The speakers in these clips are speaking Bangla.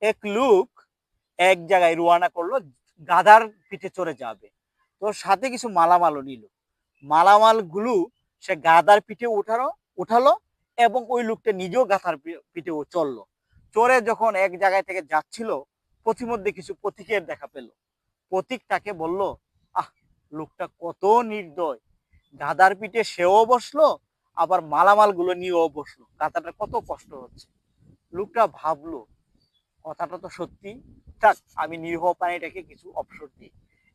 এক লুক এক জায়গায় রোয়ানা করল, গাধার পিঠে চড়ে যাবে। তো সাথে কিছু মালামালও নিল। মালামালগুলো সে গাধার পিঠে উঠালো উঠালো এবং ওই লোকটা নিজেও গাধার পিঠে চলল চড়ে যখন এক জায়গায় থেকে যাচ্ছিল, পথিমধ্যে কিছু প্রতীকের দেখা পেল। প্রতীক তাকে বলল, আহ, লোকটা কত নির্দয়। গাধার পিঠে সেও বসল, আবার মালামালগুলো নিয়েও বসল। গাধাটা কত কষ্ট হচ্ছে। লোকটা ভাবলো কথাটা তো সত্যি। থাক, আমি নিরীহ প্রাণীটাকে কিছু অবসর দিই।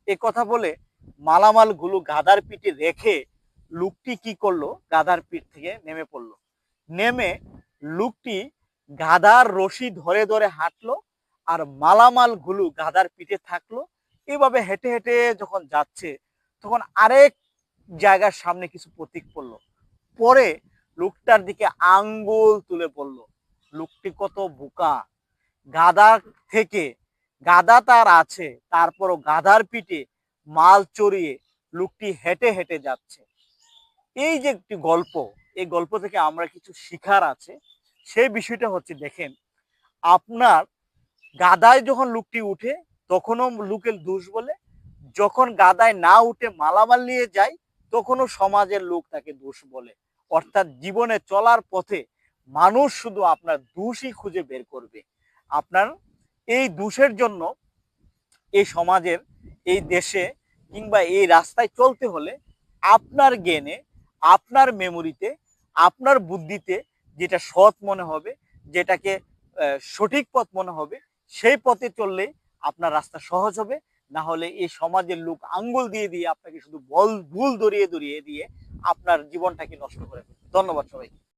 এ কথা বলে মালামালগুলো গাদার পিঠে রেখে লোকটি কি করল? গাদার পিঠ থেকে নেমে পড়ল। নেমে লোকটি গাদার রশি ধরে ধরে হাঁটলো আর মালামালগুলো গাদার পিঠে থাকল। এভাবে হেঁটে হেঁটে যখন যাচ্ছে, তখন আরেক জায়গার সামনে কিছু প্রতীক পড়ল। পরে লোকটার দিকে আঙ্গুল তুলে পড়ল লোকটি কত বোকা গাদা থেকে, গাদা তার আছে, তারপরও গাধার পিঠে মাল চড়িয়ে লোকটি হেঁটে হেঁটে যাচ্ছে। এই যে একটি গল্প, এই গল্প থেকে আমরা কিছু শিখার আছে। সেই বিষয়টা হচ্ছে, দেখেন, আপনার গাদায় যখন লোকটি উঠে, তখনও লোকের দোষ বলে। যখন গাদায় না উঠে মালামাল নিয়ে যায়, তখনও সমাজের লোক তাকে দোষ বলে। অর্থাৎ জীবনে চলার পথে মানুষ শুধু আপনার দোষই খুঁজে বের করবে। আপনার এই দোষের জন্য এই সমাজের, এই দেশে কিংবা এই রাস্তায় চলতে হলে আপনার জ্ঞানে, আপনার মেমোরিতে, আপনার বুদ্ধিতে যেটা সৎ মনে হবে, যেটাকে সঠিক পথ মনে হবে, সেই পথে চললে আপনার রাস্তা সহজ হবে না হলে এই সমাজের লোক আঙ্গুল দিয়ে দিয়ে আপনাকে শুধু বল, ভুল দরিয়ে দরিয়ে দিয়ে আপনার জীবনটাকে নষ্ট করে। ধন্যবাদ সবাই